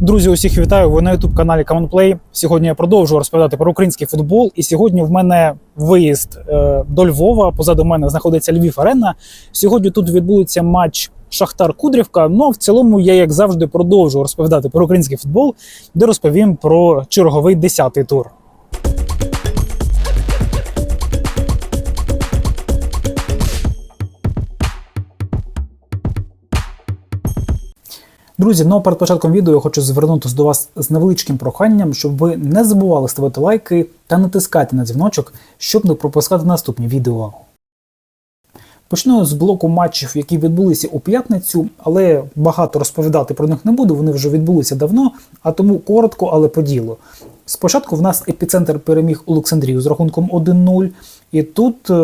Друзі, усіх вітаю. Ви на ютуб-каналі Common Play. Сьогодні я продовжую розповідати про український футбол. І сьогодні в мене виїзд е, до Львова. Позаду мене знаходиться Львів Арена. Сьогодні тут відбудеться матч Шахтар Кудрівка. Ну в цілому я, як завжди, продовжую розповідати про український футбол, де розповім про черговий 10-й тур. Друзі, ну перед початком відео я хочу звернутися до вас з невеличким проханням, щоб ви не забували ставити лайки та натискати на дзвіночок, щоб не пропускати наступні відео. Почну з блоку матчів, які відбулися у п'ятницю, але багато розповідати про них не буду, вони вже відбулися давно, а тому коротко, але по ділу. Спочатку в нас епіцентр переміг Олександрію з рахунком 1-0, і тут е,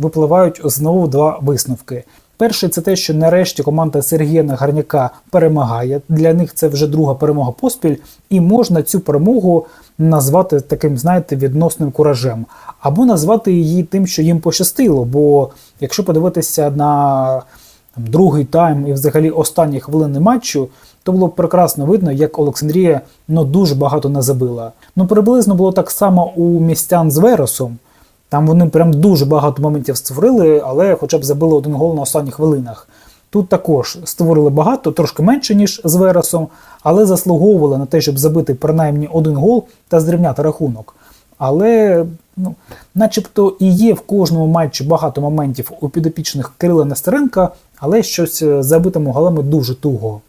випливають знову два висновки. Перший це те, що нарешті команда Сергія Нагарняка перемагає. Для них це вже друга перемога поспіль, і можна цю перемогу назвати таким, знаєте, відносним куражем, або назвати її тим, що їм пощастило. Бо якщо подивитися на там, другий тайм і взагалі останні хвилини матчу, то було прекрасно видно, як Олександрія ну, дуже багато не забила. Ну приблизно було так само у містян з Вересом. Там вони прям дуже багато моментів створили, але хоча б забили один гол на останніх хвилинах. Тут також створили багато, трошки менше, ніж з Вересом, але заслуговували на те, щоб забити принаймні один гол та зрівняти рахунок. Але, ну, начебто, і є в кожному матчі багато моментів у підопічних Кирила Нестеренка, але щось з забитими голами дуже туго.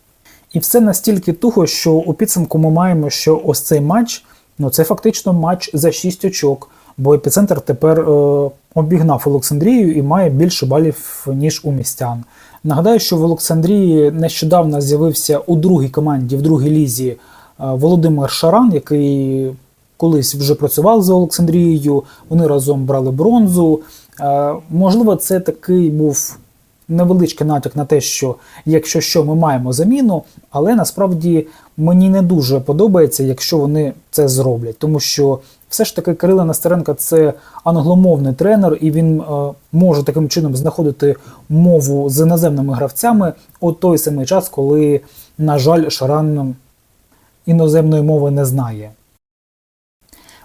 І все настільки туго, що у підсумку ми маємо, що ось цей матч ну це фактично матч за 6 очок бо епіцентр тепер е, обігнав Олександрію і має більше балів, ніж у містян. Нагадаю, що в Олександрії нещодавно з'явився у другій команді, в другій лізі е, Володимир Шаран, який колись вже працював за Олександрією. Вони разом брали бронзу. Е, можливо, це такий був. Невеличкий натяк на те, що якщо що, ми маємо заміну, але насправді мені не дуже подобається, якщо вони це зроблять, тому що все ж таки Кирило Нестеренко це англомовний тренер, і він е, може таким чином знаходити мову з іноземними гравцями у той самий час, коли, на жаль, Шаран іноземної мови не знає.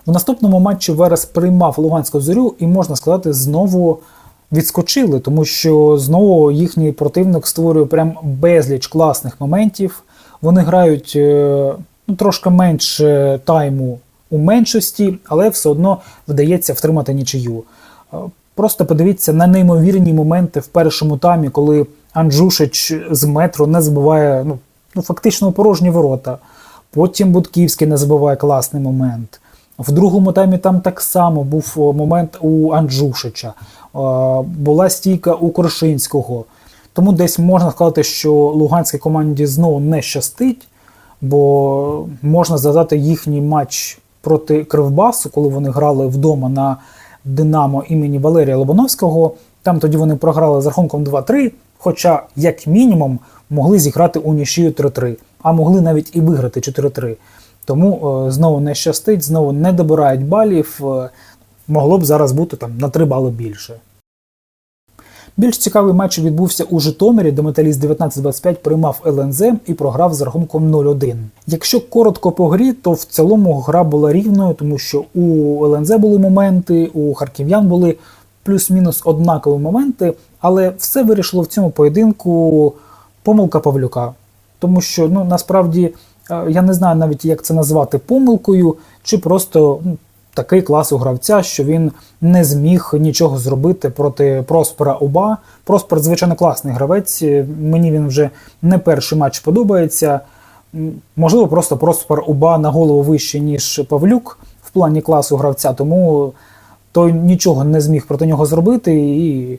В наступному матчі Верес приймав Луганську зорю, і можна сказати, знову відскочили, тому що знову їхній противник створює прям безліч класних моментів. Вони грають е, ну, трошки менше тайму у меншості, але все одно вдається втримати нічию. Е, просто подивіться на неймовірні моменти в першому таймі, коли Анджушич з метро не забуває ну, ну, фактично порожні ворота. Потім Будківський не забуває класний момент. В другому таймі там так само був момент у Анджушича, е, була стійка у Коршинського. Тому десь можна сказати, що Луганській команді знову не щастить, бо можна згадати їхній матч проти Кривбасу, коли вони грали вдома на Динамо імені Валерія Лобановського. Там тоді вони програли з рахунком 2-3, хоча, як мінімум, могли зіграти у Нішію 3-3, а могли навіть і виграти 4-3. Тому е, знову не щастить, знову не добирають балів. Е, могло б зараз бути там на 3 бали більше. Більш цікавий матч відбувся у Житомирі, де металіст 19-25 приймав ЛНЗ і програв з рахунком 0-1. Якщо коротко по грі, то в цілому гра була рівною, тому що у ЛНЗ були моменти, у харків'ян були плюс-мінус однакові моменти, але все вирішило в цьому поєдинку помилка Павлюка. Тому що ну насправді е, я не знаю навіть, як це назвати помилкою, чи просто ну, такий клас у гравця, що він не зміг нічого зробити проти Проспера Уба. Проспер, звичайно, класний гравець. Мені він вже не перший матч подобається. Можливо, просто Проспер Уба на голову вище, ніж Павлюк в плані класу гравця, тому той нічого не зміг проти нього зробити, і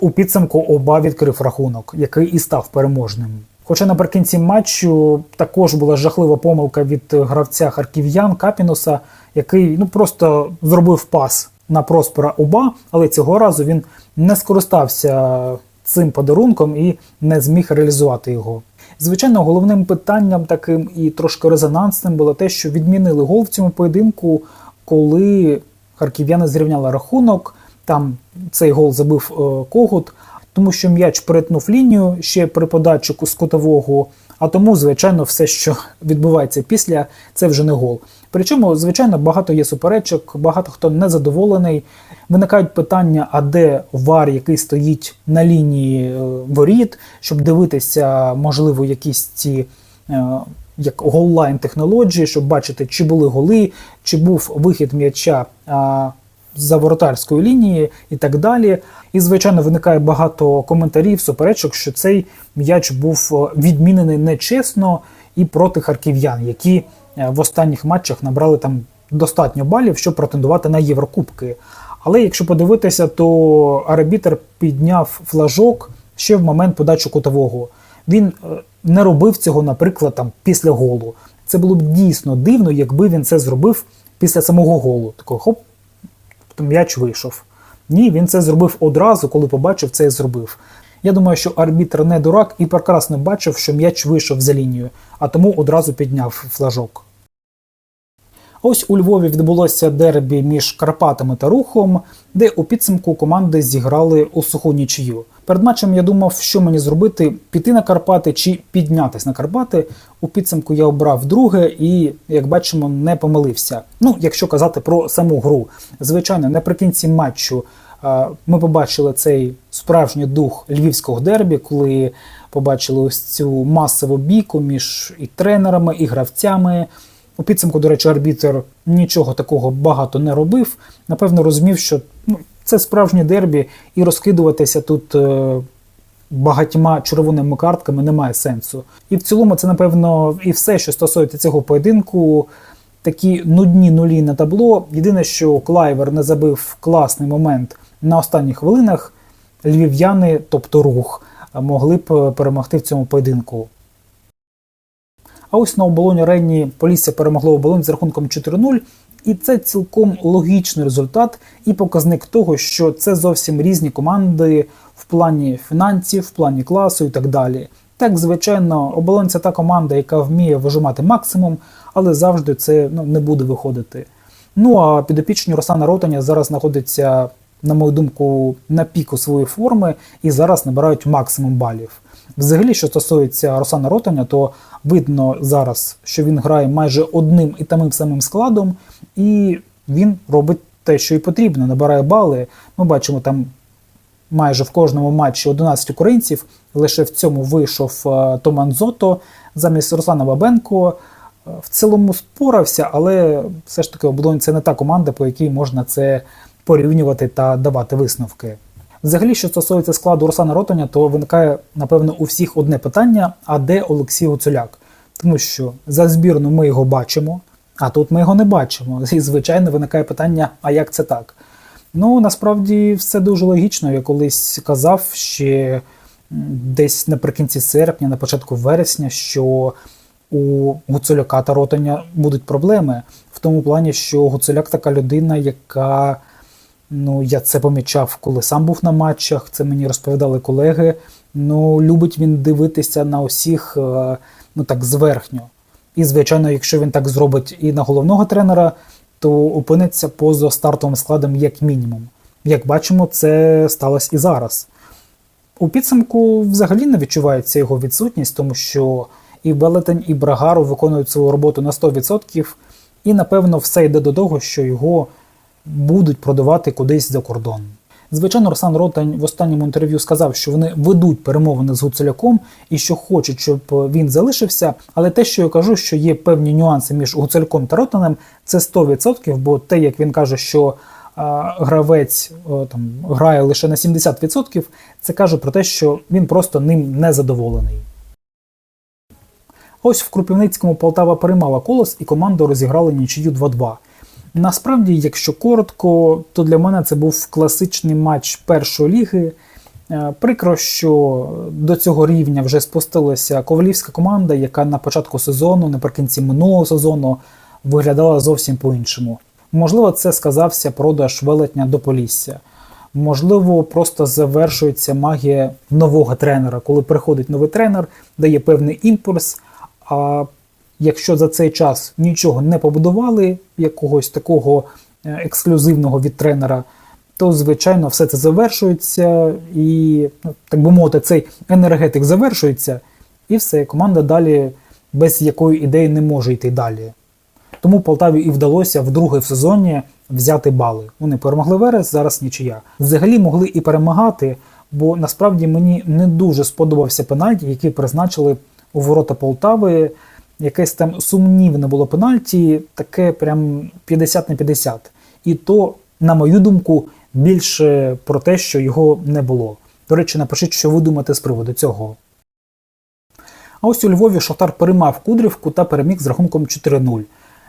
у підсумку Оба відкрив рахунок, який і став переможним. Хоча наприкінці матчу також була жахлива помилка від гравця харків'ян Капінуса, який ну просто зробив пас на Проспера Уба, але цього разу він не скористався цим подарунком і не зміг реалізувати його. Звичайно, головним питанням таким і трошки резонансним було те, що відмінили гол в цьому поєдинку, коли харків'яни зрівняли рахунок. Там цей гол забив е, Когут, тому що м'яч перетнув лінію ще при подачі з кутового, А тому, звичайно, все, що відбувається після, це вже не гол. Причому, звичайно, багато є суперечок, багато хто незадоволений. Виникають питання, а де вар, який стоїть на лінії е, воріт, щоб дивитися, можливо, якісь ці е, як голлайн технології, щоб бачити, чи були голи, чи був вихід м'яча за воротарської лінії і так далі. І, звичайно, виникає багато коментарів, суперечок, що цей м'яч був е, відмінений нечесно і проти харків'ян, які е, в останніх матчах набрали там достатньо балів, щоб претендувати на Єврокубки. Але якщо подивитися, то арбітр підняв флажок ще в момент подачі кутового. Він е, не робив цього, наприклад, там після голу. Це було б дійсно дивно, якби він це зробив після самого голу. Такий хоп, м'яч вийшов. Ні, він це зробив одразу, коли побачив це і зробив. Я думаю, що арбітр не дурак і прекрасно бачив, що м'яч вийшов за лінію, а тому одразу підняв флажок. Ось у Львові відбулося дербі між Карпатами та Рухом, де у підсумку команди зіграли у суху нічию. Перед матчем я думав, що мені зробити: піти на Карпати чи піднятись на Карпати. У підсумку я обрав друге і, як бачимо, не помилився. Ну, якщо казати про саму гру, звичайно, наприкінці матчу ми побачили цей справжній дух львівського дербі, коли побачили ось цю масову бійку між і тренерами, і гравцями. У підсумку, до речі, арбітер нічого такого багато не робив. Напевно, розумів, що ну, це справжнє дербі, і розкидуватися тут е, багатьма червоними картками немає сенсу. І в цілому, це, напевно, і все, що стосується цього поєдинку. Такі нудні нулі на табло. Єдине, що Клайвер не забив класний момент на останніх хвилинах. Львів'яни, тобто рух, могли б перемогти в цьому поєдинку. А ось на оболоні Ренні Полісся перемогло оболонь з рахунком 4-0. І це цілком логічний результат і показник того, що це зовсім різні команди в плані фінансів, в плані класу і так далі. Так, звичайно, оболонь це та команда, яка вміє вижимати максимум, але завжди це ну, не буде виходити. Ну а підопічні Руслана Ротаня зараз знаходиться, на мою думку, на піку своєї форми і зараз набирають максимум балів. Взагалі, що стосується Руслана Ротаня, то видно зараз, що він грає майже одним і тамим самим складом, і він робить те, що і потрібно, набирає бали. Ми бачимо там майже в кожному матчі 11 українців. Лише в цьому вийшов е, Томан Зото замість Руслана Бабенко. Е, В цілому спорався, але все ж таки оболонь це не та команда, по якій можна це порівнювати та давати висновки. Взагалі, що стосується складу Руслана Ротаня, то виникає, напевно, у всіх одне питання: а де Олексій Гуцуляк? Тому що за збірну ми його бачимо, а тут ми його не бачимо. І, звичайно, виникає питання: а як це так? Ну, насправді все дуже логічно. Я колись казав ще десь наприкінці серпня, на початку вересня, що у Гуцуляка та Ротаня будуть проблеми в тому плані, що Гуцуляк така людина, яка. Ну, я це помічав, коли сам був на матчах. Це мені розповідали колеги. Ну, любить він дивитися на усіх, е, ну так, зверхньо. І, звичайно, якщо він так зробить і на головного тренера, то опиниться поза стартовим складом як мінімум. Як бачимо, це сталося і зараз. У підсумку взагалі не відчувається його відсутність, тому що і Велетень, і Брагару виконують свою роботу на 100%, і, напевно, все йде до того, що його будуть продавати кудись за кордон. Звичайно, Руслан Ротань в останньому інтерв'ю сказав, що вони ведуть перемовини з Гуцуляком і що хочуть, щоб він залишився. Але те, що я кажу, що є певні нюанси між Гуцуляком та Ротанем, це 100%, бо те, як він каже, що а, гравець о, там грає лише на 70%, це каже про те, що він просто ним не задоволений. Ось в Крупівницькому Полтава переймала колос і команду розіграли нічию 2-2. Насправді, якщо коротко, то для мене це був класичний матч першої ліги. Е, Прикро, що до цього рівня вже спустилася ковалівська команда, яка на початку сезону, наприкінці минулого сезону, виглядала зовсім по-іншому. Можливо, це сказався продаж велетня до Полісся. Можливо, просто завершується магія нового тренера, коли приходить новий тренер, дає певний імпульс. А якщо за цей час нічого не побудували, якогось такого е, ексклюзивного від тренера, то звичайно все це завершується, і, ну, так би мовити, цей енергетик завершується, І все, команда далі без якої ідеї не може йти далі. Тому Полтаві і вдалося вдруге в сезоні взяти бали. Вони перемогли Верес, зараз нічия. Взагалі могли і перемагати, бо насправді мені не дуже сподобався пенальті, який призначили у ворота Полтави. Якесь там сумнівне було пенальті, таке прям 50 на 50. І то, на мою думку, більше про те, що його не було. До речі, напишіть, що ви думаєте з приводу цього. А ось у Львові Шахтар перемав Кудрівку та переміг з рахунком 4-0.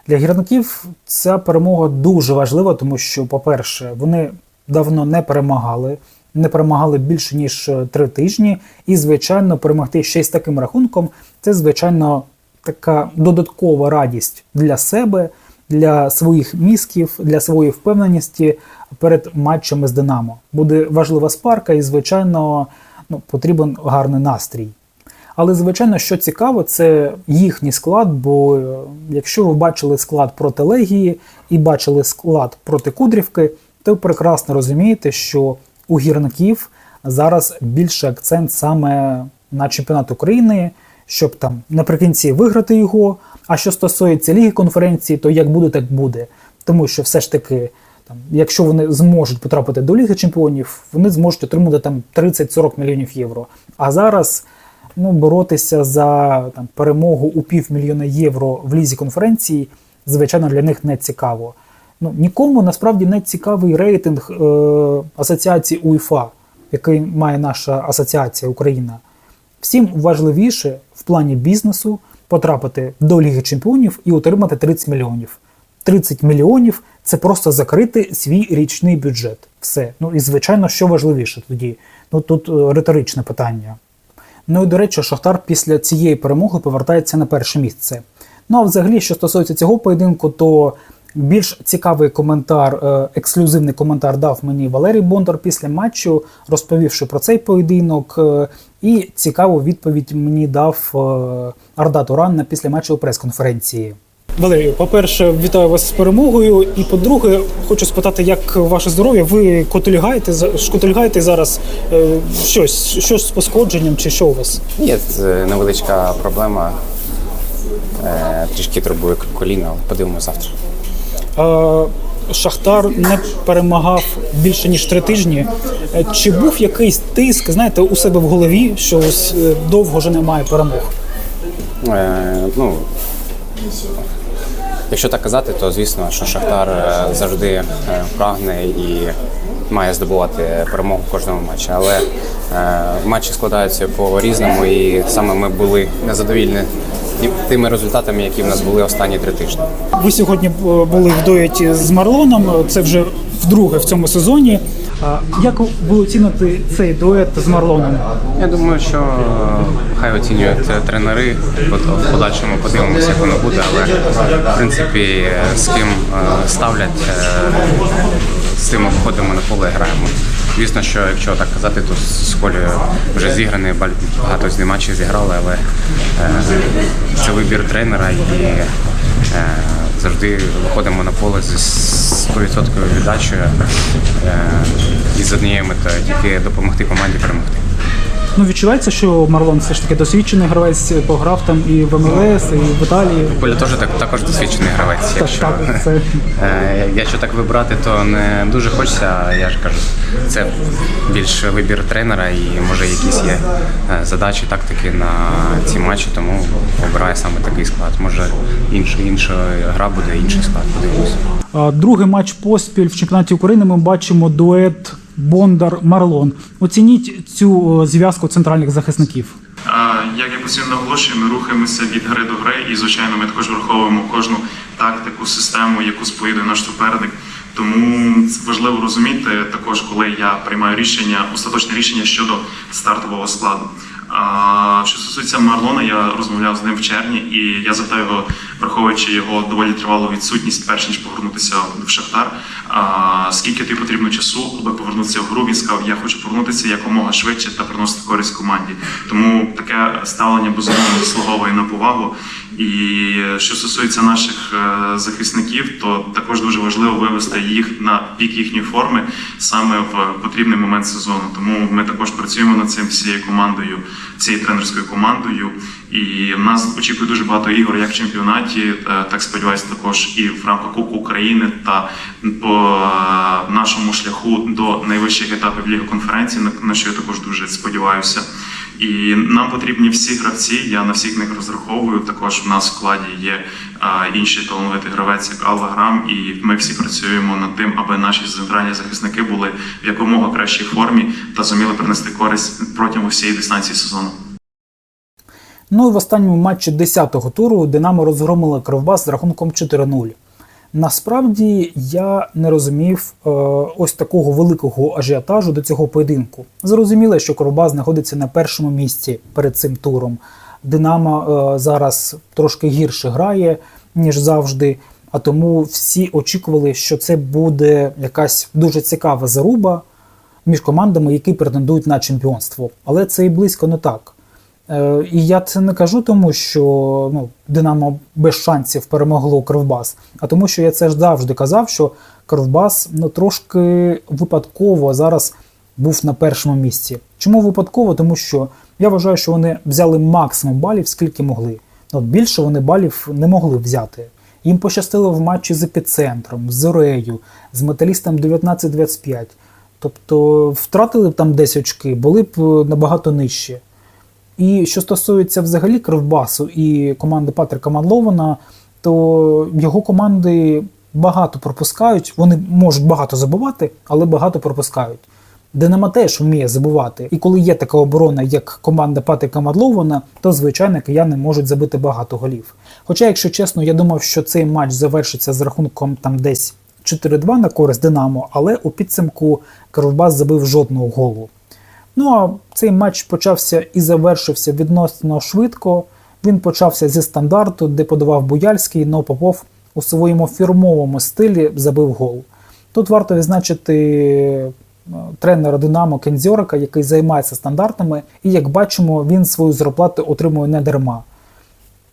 Для гірників ця перемога дуже важлива, тому що, по-перше, вони давно не перемагали, не перемагали більше ніж е, три тижні, і, звичайно, перемогти ще й з таким рахунком це, звичайно, така додаткова радість для себе, для своїх мізків, для своєї впевненості перед матчами з Динамо. Буде важлива спарка, і, звичайно, ну, потрібен гарний настрій. Але, звичайно, що цікаво, це їхній склад, бо е, якщо ви бачили склад проти Легії і бачили склад проти Кудрівки, то прекрасно розумієте, що у гірників зараз більше акцент саме на чемпіонат України, щоб там наприкінці виграти його. А що стосується Ліги конференції, то як буде, так буде. Тому що все ж таки, там, якщо вони зможуть потрапити до Ліги Чемпіонів, вони зможуть отримати там 30-40 мільйонів євро. А зараз ну, боротися за там, перемогу у півмільйона євро в лізі конференції, звичайно, для них не цікаво. Ну, нікому насправді не цікавий рейтинг е, асоціації УЄФА, який має наша асоціація Україна. Всім важливіше в плані бізнесу потрапити до Ліги Чемпіонів і отримати 30 мільйонів. 30 мільйонів це просто закрити свій річний бюджет. Все. Ну і звичайно, що важливіше тоді? Ну тут е, риторичне питання. Ну і до речі, Шахтар після цієї перемоги повертається на перше місце. Ну а взагалі, що стосується цього поєдинку, то більш цікавий коментар, е, ексклюзивний коментар дав мені Валерій Бондар після матчу, розповівши про цей поєдинок. е, І цікаву відповідь мені дав е, Арда Туран на після матчу у прес-конференції. Валерію, по-перше, вітаю вас з перемогою. І по-друге, хочу спитати, як ваше здоров'я? Ви котельгаєте, шкотельгаєте зараз е, щось, щось з пошкодженням чи що у вас? Е, невеличка проблема. Е, Трішки турбує коліно, але подивимося завтра. Е, Шахтар не перемагав більше ніж три тижні. Е, Чи був якийсь тиск, знаєте, у себе в голові, що ось е, довго вже немає перемог? Е, ну, якщо так казати, то звісно, що Шахтар завжди прагне і має здобувати перемогу в кожному матчі. Але е, матчі складаються по різному, і саме ми були незадовільні тими результатами, які в нас були останні три тижні. Ви сьогодні е, були в дуеті з Марлоном. Це вже вдруге в цьому сезоні. Як ви оціните цей дует з Марлоном? Я думаю, що е, хай оцінюють е, тренери, от в подальшому подивимося, як воно буде, але в принципі е, з ким е, ставлять, е, з тим виходимо на поле граємо. Звісно, що якщо так казати, то з Колею вже зіграні, багато з матчів зіграли, але е, це вибір тренера і е, завжди виходимо на поле зі 100% віддачею і з однією метою тільки допомогти команді перемогти. Ну відчувається, що Марлон все ж таки досвідчений гравець, пограв там і в МЛС, і в Італії. Коля теж так також досвідчений гравець. Так, Якщо, так, це е, якщо так вибрати, то не дуже хочеться. Я ж кажу, це більш вибір тренера і може якісь є е, задачі, тактики на ці матчі, тому обирає саме такий склад. Може інша інша гра буде, інший склад. Подивимося. Другий матч поспіль в чемпіонаті України ми бачимо дует Бондар-Марлон. Оцініть цю е, зв'язку центральних захисників. Як я постійно наголошую, ми рухаємося від гри до гри, і звичайно, ми також враховуємо кожну тактику, систему, яку сповідує наш суперник. Тому важливо розуміти також, коли я приймаю рішення, остаточне рішення щодо стартового складу. А що стосується Марлона, я розмовляв з ним в червні, і я запитав його, враховуючи його доволі тривалу відсутність, перш ніж повернутися в Шахтар. А, скільки тобі потрібно часу, аби повернутися в гру? Він сказав, я хочу повернутися якомога швидше та приносити користь команді. Тому таке ставлення безумовно заслуговує на повагу. І що стосується наших е, захисників, то також дуже важливо вивести їх на пік їхньої форми саме в потрібний момент сезону. Тому ми також працюємо над цим всією командою. Цією тренерською командою. І в нас очікує дуже багато ігор як в чемпіонаті, е, так сподіваюся, також і в рамках Кубку України та по е, нашому шляху до найвищих етапів Ліги конференції, на- що я також дуже сподіваюся. І нам потрібні всі гравці. Я на всіх них розраховую. Також в нас в складі є а, інший талановитий гравець, як Алла Грам, і ми всі працюємо над тим, аби наші центральні захисники були в якомога кращій формі та зуміли принести користь протягом всієї дистанції сезону. Ну і в останньому матчі 10-го туру Динамо розгромило Кривбас з рахунком 4-0. Насправді я не розумів е, ось такого великого ажіотажу до цього поєдинку. Зрозуміло, що Кривбас знаходиться на першому місці перед цим туром. Динамо е, зараз трошки гірше грає, ніж завжди. А тому всі очікували, що це буде якась дуже цікава заруба між командами, які претендують на чемпіонство. Але це і близько не так. Е, І я це не кажу тому, що ну, Динамо без шансів перемогло Кривбас, а тому, що я це ж завжди казав, що Кривбас ну, трошки випадково зараз був на першому місці. Чому випадково? Тому що я вважаю, що вони взяли максимум балів, скільки могли. Ну, більше вони балів не могли взяти. Їм пощастило в матчі з епіцентром, з Зорею, з металістом 19-25. Тобто втратили б там 10 очки, були б е, набагато нижче. І що стосується взагалі Кривбасу і команди Патрика Мадлована, то його команди багато пропускають. Вони можуть багато забувати, але багато пропускають. Динамо теж вміє забувати. І коли є така оборона, як команда Патрика Мадлована, то звичайно кияни можуть забити багато голів. Хоча, якщо чесно, я думав, що цей матч завершиться з рахунком там десь 4-2 на користь Динамо, але у підсумку Кривбас забив жодного голу. Ну а цей матч почався і завершився відносно швидко. Він почався зі стандарту, де подавав Буяльський, но Попов у своєму фірмовому стилі забив гол. Тут варто відзначити е, тренера Динамо Кензьорика, який займається стандартами, і як бачимо, він свою зарплату отримує не дарма.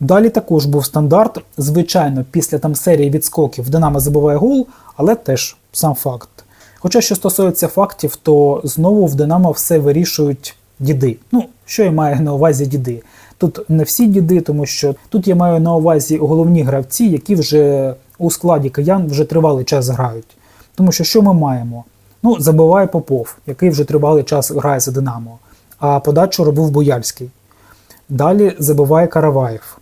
Далі також був стандарт. Звичайно, після там серії відскоків Динамо забиває гол, але теж сам факт. Хоча що стосується фактів, то знову в Динамо все вирішують діди. Ну, що я маю на увазі діди? Тут не всі діди, тому що тут я маю на увазі головні гравці, які вже у складі киян вже тривалий час грають. Тому що що ми маємо? Ну, забиває Попов, який вже тривалий час грає за Динамо, а подачу робив Бояльський. Далі забиває Караваєв.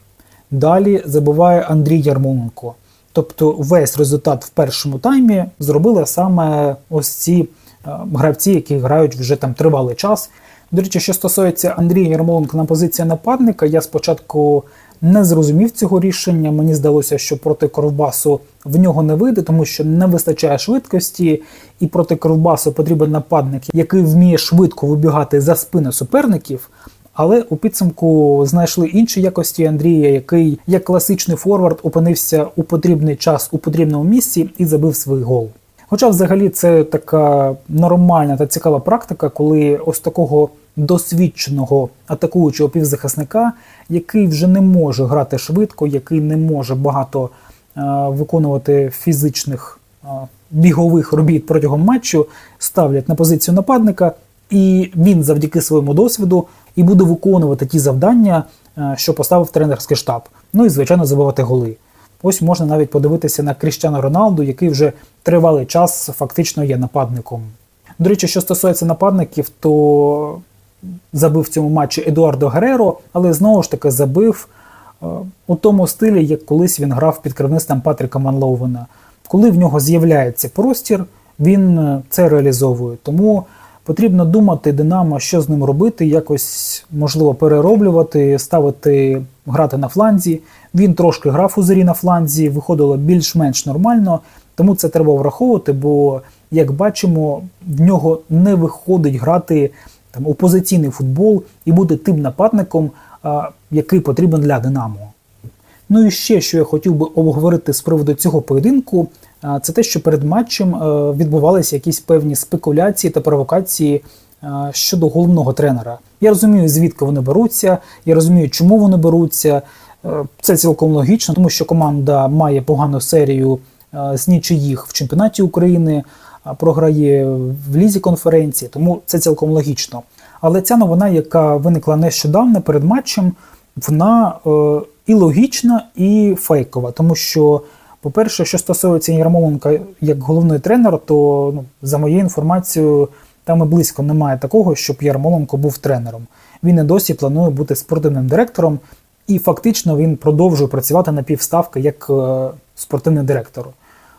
Далі забиває Андрій Ярмоленко. Тобто весь результат в першому таймі зробили саме ось ці е, гравці, які грають вже там тривалий час. До речі, що стосується Андрія Ярмоленка на позиції нападника, я спочатку не зрозумів цього рішення. Мені здалося, що проти Кровбасу в нього не вийде, тому що не вистачає швидкості, і проти Кровбасу потрібен нападник, який вміє швидко вибігати за спини суперників. Але у підсумку знайшли інші якості Андрія, який як класичний форвард опинився у потрібний час у потрібному місці і забив свій гол. Хоча, взагалі, це така нормальна та цікава практика, коли ось такого досвідченого атакуючого півзахисника, який вже не може грати швидко, який не може багато е, виконувати фізичних е, бігових робіт протягом матчу, ставлять на позицію нападника, і він завдяки своєму досвіду і буде виконувати ті завдання, е, що поставив тренерський штаб. Ну і звичайно забивати голи. Ось можна навіть подивитися на Кріштіану Роналду, який вже тривалий час фактично є нападником. До речі, що стосується нападників, то забив в цьому матчі Едуардо Гереро, але знову ж таки забив е, у тому стилі, як колись він грав під керівництвом Патріка Манлоувена. Коли в нього з'являється простір, він е, це реалізовує. Тому потрібно думати Динамо, що з ним робити, якось можливо перероблювати, ставити, грати на фланзі. Він трошки грав у зорі на фланзі, виходило більш-менш нормально, тому це треба враховувати, бо, як бачимо, в нього не виходить грати там опозиційний футбол і бути тим нападником, який потрібен для Динамо. Ну і ще, що я хотів би обговорити з приводу цього поєдинку, це те, що перед матчем е, відбувалися якісь певні спекуляції та провокації е, щодо головного тренера. Я розумію, звідки вони беруться, я розумію, чому вони беруться. Е, Це цілком логічно, тому що команда має погану серію з нічиїх в чемпіонаті України, програє в лізі конференції, тому це цілком логічно. Але ця новина, яка виникла нещодавно перед матчем, вона і логічна, і фейкова. Тому що, по-перше, що стосується Ярмоленка як головний тренер, то ну, за моєю інформацією, там і близько немає такого, щоб Ярмоленко був тренером. Він і досі планує бути спортивним директором, і фактично він продовжує працювати на півставки як е, спортивний директор.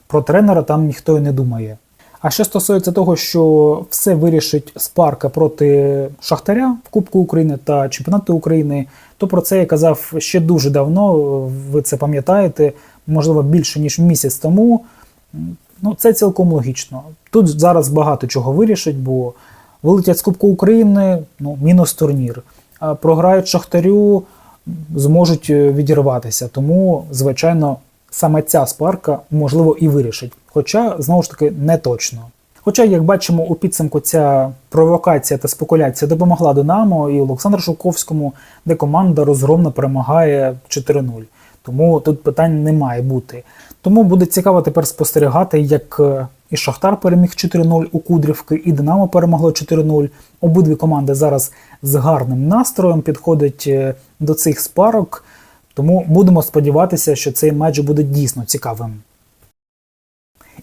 Про тренера там ніхто і не думає. А що стосується того, що все вирішить Спарка проти Шахтаря в Кубку України та Чемпіонату України, то про це я казав ще дуже давно. Ви це пам'ятаєте, можливо, більше ніж місяць тому. Ну, це цілком логічно. Тут зараз багато чого вирішить, бо вилетять з Кубку України, ну, мінус турнір. А програють Шахтарю, зможуть е, відірватися. Тому, звичайно, саме ця спарка можливо і вирішить. Хоча, знову ж таки, не точно. Хоча, як бачимо, у підсумку ця провокація та спекуляція допомогла Динамо і Олександру Шовковському, де команда розгромно перемагає 4-0. Тому тут питань не має бути. Тому буде цікаво тепер спостерігати, як е, і Шахтар переміг 4-0 у Кудрівки, і Динамо перемогло 4-0. Обидві команди зараз з гарним настроєм підходять е, до цих спарок. Тому будемо сподіватися, що цей матч буде дійсно цікавим.